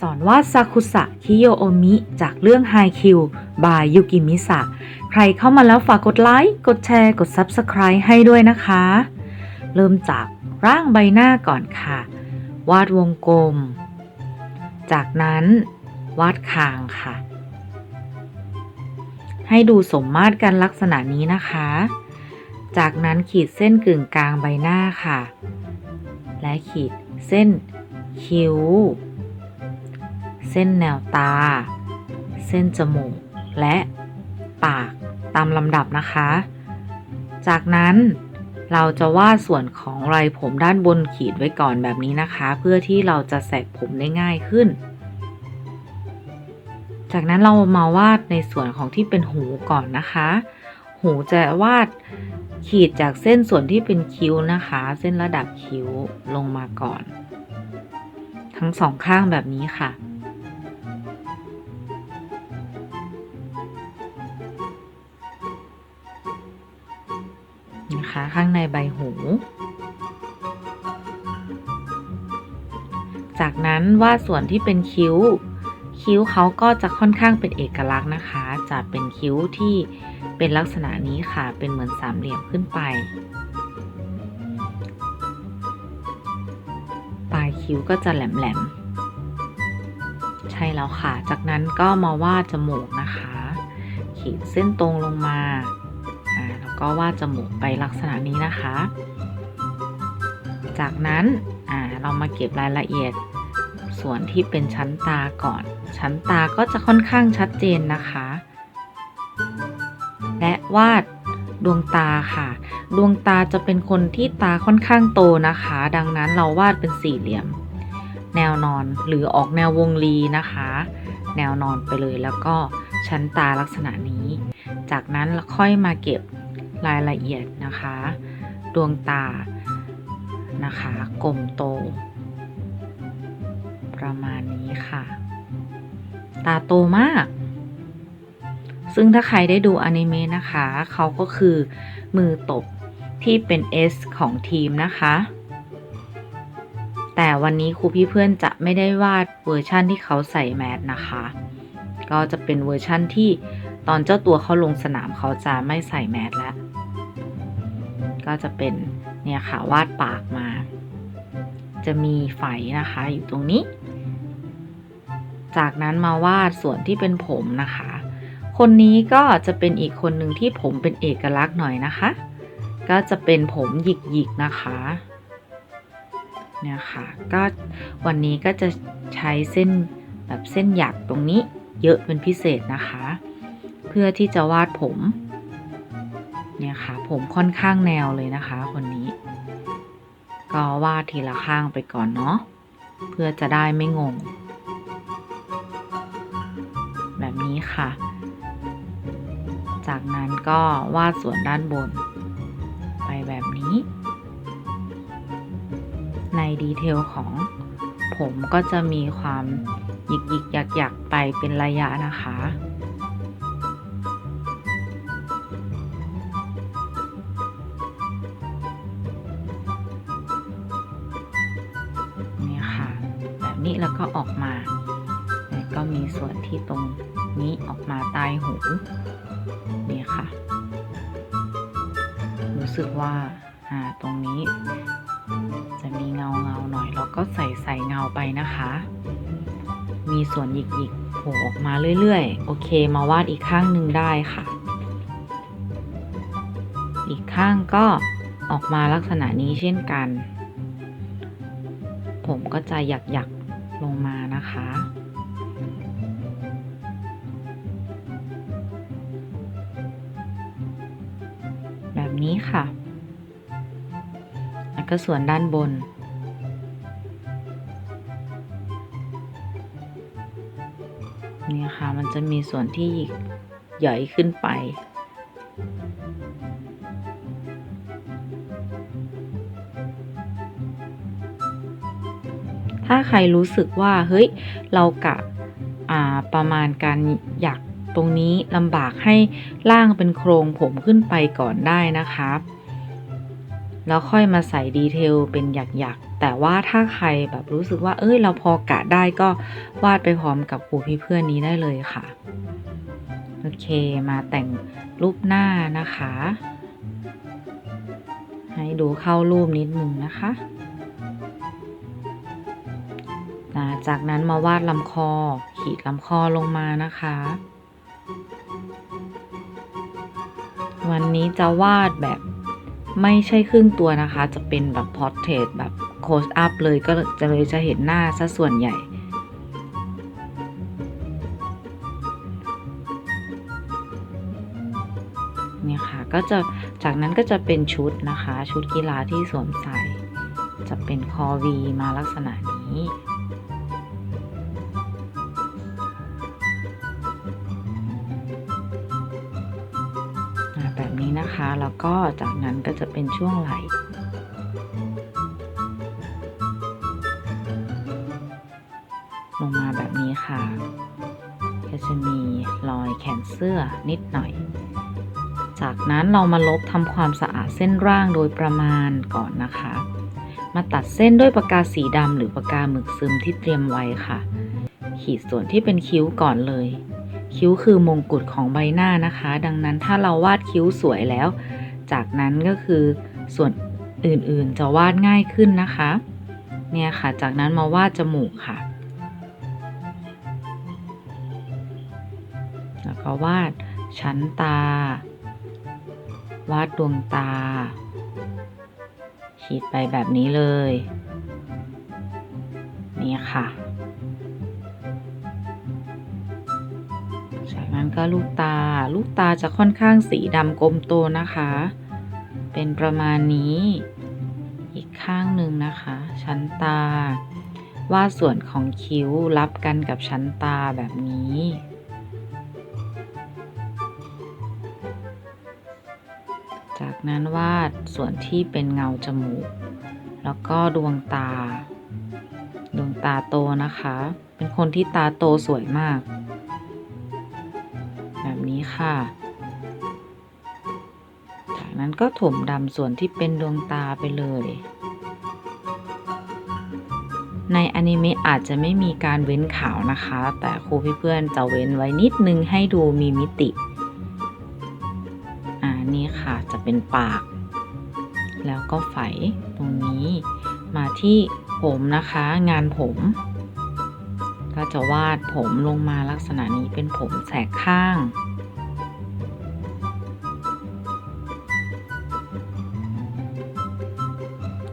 สอนวาดซากุสะคิโยโอมิ จากเรื่องไฮคิวบายยุกิมิสะใครเข้ามาแล้วฝากกดไลค์ กดแชร์ กด Subscribe ให้ด้วยนะคะ เริ่มจากร่างใบหน้าก่อนค่ะ วาดวงกลม จากนั้น วาดคางค่ะ ให้ดูสมมาตรกันลักษณะนี้นะคะ จากนั้นขีดเส้นกึ่งกลางใบหน้าค่ะ และขีดเส้นคิ้ว เส้นแนวตา เส้นจมูก และปากตามลำดับนะคะ จากนั้นเราจะวาดส่วนของไรผมด้านบนขีดไว้ก่อนแบบนี้นะคะ เพื่อที่เราจะแสกผมได้ง่ายขึ้น จากนั้นเรามาวาดในส่วนของที่เป็นหูก่อนนะคะ หูจะวาดขีดจากเส้นส่วนที่เป็นคิ้วนะคะ เส้นระดับคิ้วลงมาก่อน ทั้งสองข้างแบบนี้ค่ะ นะคะ ข้างในใบหู จากนั้นวาดส่วนที่เป็นคิ้ว คิ้วเขาก็จะค่อนข้างเป็นเอกลักษณ์นะคะ จะเป็นคิ้วที่เป็นลักษณะนี้ค่ะ เป็นเหมือนสามเหลี่ยมขึ้นไป ปลายคิ้วก็จะแหลมๆใช่แล้วค่ะ จากนั้นก็มาวาดจมูกนะคะ ขีดเส้นตรงลงมา ก็วาดจมูกไปลักษณะนี้นะคะ จากนั้นเรามาเก็บรายละเอียดส่วนที่เป็นชั้นตาก่อน ชั้นตาก็จะค่อนข้างชัดเจนนะคะ และวาดดวงตาค่ะ ดวงตาจะเป็นคนที่ตาค่อนข้างโตนะคะ ดังนั้นเราวาดเป็นสี่เหลี่ยม แนวนอนหรือออกแนววงรีนะคะ แนวนอนไปเลยแล้วก็ชั้นตาลักษณะนี้ จากนั้นเราค่อยมาเก็บ รายละเอียดนะคะ ดวงตานะคะกลมโต ประมาณนี้ค่ะ ตาโตมาก ซึ่งถ้าใครได้ดูอนิเมะนะคะ เขาก็คือมือตบที่เป็น S ของทีมนะคะ แต่วันนี้ครูพี่เพื่อนจะไม่ได้วาดเวอร์ชั่นที่เขาใส่แมสนะคะ ก็จะเป็นเวอร์ชั่นที่ตอนเจ้าตัวเขาลงสนามเขาจะไม่ใส่แมสแล้ว ก็จะเป็นเนี่ยค่ะวาดปากมา จะมีไฝนะคะอยู่ตรงนี้ จากนั้นมาวาดส่วนที่เป็นผมนะคะ คนนี้ก็จะเป็นอีกคนหนึ่งที่ผมเป็นเอกลักษณ์หน่อยนะคะ ก็จะเป็นผมหยิกๆนะคะเนี่ยค่ะก็วันนี้ก็จะใช้เส้นแบบเส้นหยักตรงนี้เยอะเป็นพิเศษนะคะ เพื่อที่จะวาดผม เนี่ยค่ะ ผมค่อนข้างแนวเลยนะคะ คนนี้ ก็วาดทีละข้างไปก่อนเนาะเพื่อจะได้ไม่งง แบบนี้ค่ะ จากนั้นก็วาดส่วนด้านบน ไปแบบนี้ ในดีเทลของผมก็จะมีความหยิกหยิกหยักหยักไปเป็นระยะนะคะ นี้แล้วก็ออกมา แล้วก็มีส่วนที่ตรงนี้ออกมาใต้หูนี่ค่ะ รู้สึกว่าอ่าตรงนี้ จะมีเงาเงาหน่อย แล้วก็ใส่ใส่เงาไปนะคะ มีส่วนหยิกหยิกโผล่ออกมาเรื่อยๆ โอเคมาวาดอีกข้างหนึ่งได้ค่ะ อีกข้างก็ออกมาลักษณะนี้เช่นกัน ผมก็จะหยักหยัก ลงมานะคะ แบบนี้ค่ะ แล้วก็ส่วนด้านบน นี่ค่ะ มันจะมีส่วนที่หยิกใหญ่ขึ้นไป ถ้าใครรู้สึกว่าเฮ้ยเรากะประมาณการอยากตรงนี้ลำบากให้ล่างเป็นโครงผมขึ้นไปก่อนได้นะครับแล้วค่อยมาใส่ดีเทลเป็นหยักๆ แต่ว่าถ้าใครแบบรู้สึกว่า เอ้ย เราพอกะได้ก็วาดไปพร้อมกับครูพี่เพื่อนนี้ได้เลยค่ะ โอเค มาแต่งรูปหน้านะคะ ให้ดูเข้ารูปนิดนึงนะคะ นะจากนั้นมาวาดลำคอ ขีดลำคอลงมานะคะ วันนี้จะวาดแบบไม่ใช่ครึ่งตัวนะคะ จะเป็นแบบพอร์เทรตแบบโคสอัพเลยก็จะเลยจะเห็นหน้าซะส่วนใหญ่เนี่ยค่ะก็จะจากนั้นก็จะเป็นชุดนะคะ ชุดกีฬาที่สวมใส่ จะเป็นคอวีมาลักษณะนี้ นะคะ แล้วก็จากนั้นก็จะเป็นช่วงไหลลงมาแบบนี้ค่ะก็จะมีรอยแขนเสื้อนิดหน่อย จากนั้นเรามาลบทำความสะอาดเส้นร่างโดยประมาณก่อนนะคะ มาตัดเส้นด้วยปากกาสีดำหรือปากกาหมึกซึมที่เตรียมไว้ค่ะ ขีดส่วนที่เป็นคิ้วก่อนเลย คิ้วคือมงกุฎของใบหน้านะคะ ดังนั้นถ้าเราวาดคิ้วสวยแล้ว จากนั้นก็คือส่วนอื่นๆจะวาดง่ายขึ้นนะคะ เนี่ยค่ะ จากนั้นมาวาดจมูกค่ะ แล้วก็วาดชั้นตา วาดดวงตา ขีดไปแบบนี้เลย นี่ค่ะ นั้นก็ลูกตา ลูกตาจะค่อนข้างสีดำกลมโตนะคะ เป็นประมาณนี้ อีกข้างหนึ่งนะคะ ชั้นตา วาดส่วนของคิ้วรับกันกับชั้นตาแบบนี้จากนั้นวาดส่วนที่เป็นเงาจมูก แล้วก็ดวงตา ดวงตาโตนะคะ เป็นคนที่ตาโตสวยมาก แบบนี้ค่ะ จากนั้นก็ถมดำส่วนที่เป็นดวงตาไปเลย ในอนิเมะอาจจะไม่มีการเว้นขาวนะคะ แต่ครูพี่เพื่อนจะเว้นไว้นิดนึงให้ดูมีมิติ อ่านี่ค่ะจะเป็นปาก แล้วก็ไฝตรงนี้ มาที่ผมนะคะ งานผม ก็จะวาดผมลงมาลักษณะนี้เป็นผมแสกข้าง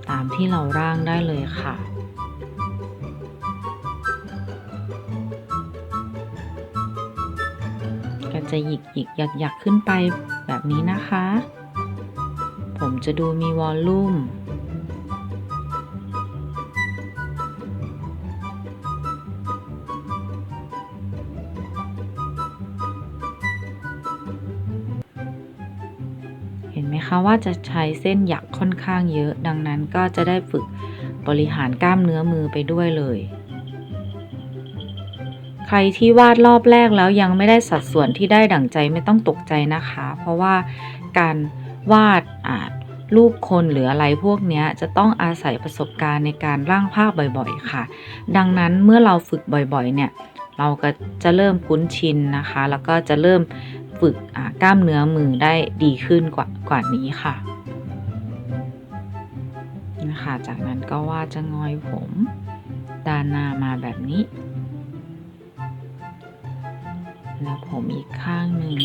ตามที่เราร่างได้เลยค่ะก็จะหยิกหยิกหยักหยักขึ้นไปแบบนี้นะคะ ผมจะดูมีวอลลุ่ม นไหมคะว่าจะใช้เส้นหยักค่อนข้างเยอะ ดังนั้นก็จะได้ฝึกบริหารกล้ามเนื้อมือไปด้วยเลย ใครที่วาดรอบแรกแล้วยังไม่ได้สัดส่วนที่ได้ดั่งใจไม่ต้องตกใจนะคะ เพราะว่าการวาดอาจรูปคนหรืออะไรพวกนี้จะต้องอาศัยประสบการณ์ในการร่างภาพบ่อยๆ ค่ะ ดังนั้นเมื่อเราฝึกบ่อยๆ เนี่ย เราก็จะเริ่มคุ้นชินนะคะ แล้วก็จะเริ่มฝึกกล้ามเนื้อมือได้ดีขึ้นกว่ากว่านี้ค่ะนะคะ จากนั้นก็ว่าจะงอยผมด้านหน้ามาแบบนี้ แล้วผมอีกข้างหนึ่ง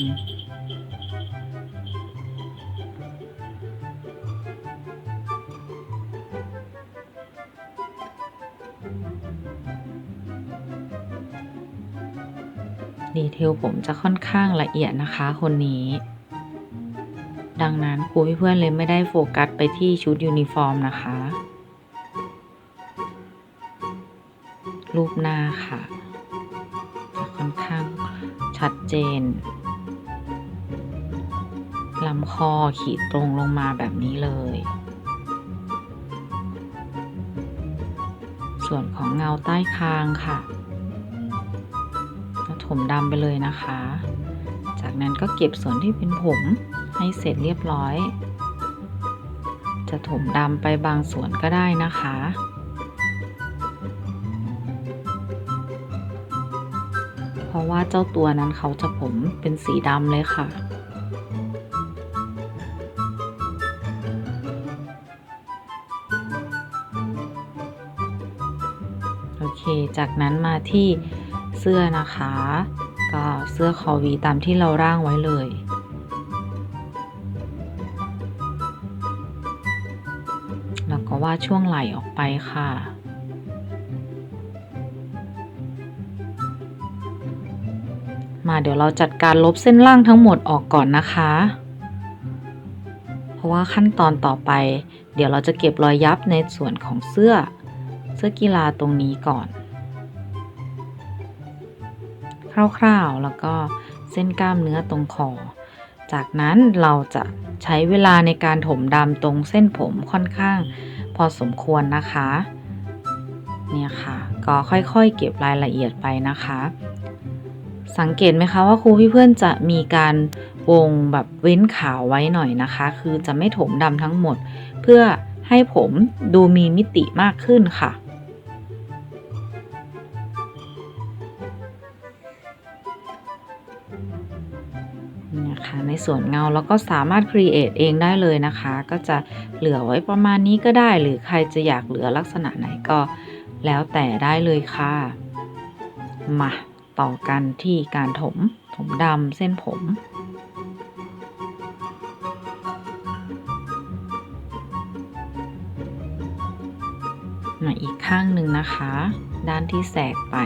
ดีเทลผมจะค่อนข้างละเอียดนะคะคนนี้ ดังนั้นครูเพื่อนเลยไม่ได้โฟกัสไปที่ชุดยูนิฟอร์มนะคะ รูปหน้าค่ะ จะค่อนข้างชัดเจนลำคอขีดตรงลงมาแบบนี้เลย ส่วนของเงาใต้คางค่ะ ผมดำไปเลยนะคะ จากนั้นก็เก็บส่วนที่เป็นผมให้เสร็จเรียบร้อย จะถมดำไปบางส่วนก็ได้นะคะเพราะว่าเจ้าตัวนั้นเขาจะผมเป็นสีดำเลยค่ะ โอเค จากนั้นมาที่ เสื้อนะคะ ก็เสื้อคอวีตามที่เราร่างไว้เลย แล้วก็วาดช่วงไหล่ออกไปค่ะมาเดี๋ยวเราจัดการลบเส้นล่างทั้งหมดออกก่อนนะคะ เพราะว่าขั้นตอนต่อไป เดี๋ยวเราจะเก็บรอยยับในส่วนของเสื้อ เสื้อกีฬาตรงนี้ก่อน คร่าวๆ แล้วก็เส้นกล้ามเนื้อตรงคอ จากนั้นเราจะใช้เวลาในการถมดำตรงเส้นผมค่อนข้างพอสมควรนะคะ เนี่ยค่ะ ก็ค่อยๆ เก็บรายละเอียดไปนะคะ สังเกตไหมคะว่าครูพี่เพื่อนจะมีการวงแบบเว้นขาวไว้หน่อยนะคะ คือจะไม่ถมดำทั้งหมด เพื่อให้ผมดูมีมิติมากขึ้นค่ะ ในส่วนเงาเราก็สามารถ create เองได้เลยนะคะ ก็จะเหลือไว้ประมาณนี้ก็ได้ หรือใครจะอยากเหลือลักษณะไหนก็แล้วแต่ได้เลยค่ะ มาต่อกันที่การถม ถมดำเส้นผมมาอีกข้างหนึ่งนะคะ ด้านที่แสกไป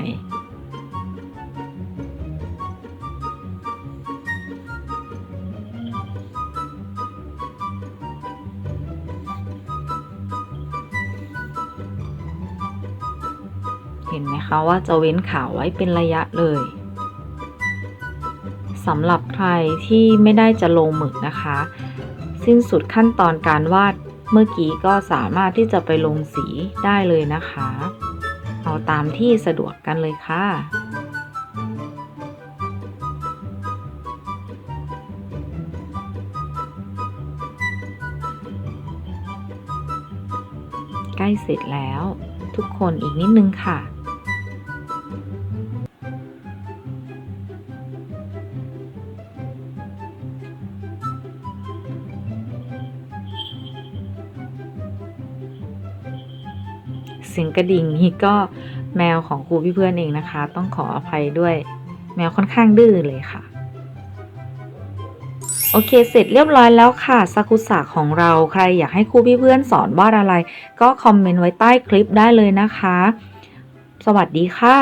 ห็นไหมคะว่าจะเว้นขาไว้เป็นระยะเลยสำหรับใครที่ไม่ได้จะลงหมึกนะคะ สิ้นสุดขั้นตอนการวาดเมื่อกี้ก็สามารถที่จะไปลงสีได้เลยนะคะ เอาตามที่สะดวกกันเลยค่ะใกล้เสร็จแล้ว ทุกคนอีกนิดนึงค่ะ สียงกระดิ่งนี่ก็แมวของครูพี่เพื่อนเองนะคะ ต้องขออภัยด้วย แมวค่อนข้างดื้อเลยค่ะ โอเคเสร็จเรียบร้อยแล้วค่ะซากุสะของเราใครอยากให้ครูพี่เพื่อนสอนวาดอะไร ก็คอมเมนต์ไว้ใต้คลิปได้เลยนะคะ สวัสดีค่ะ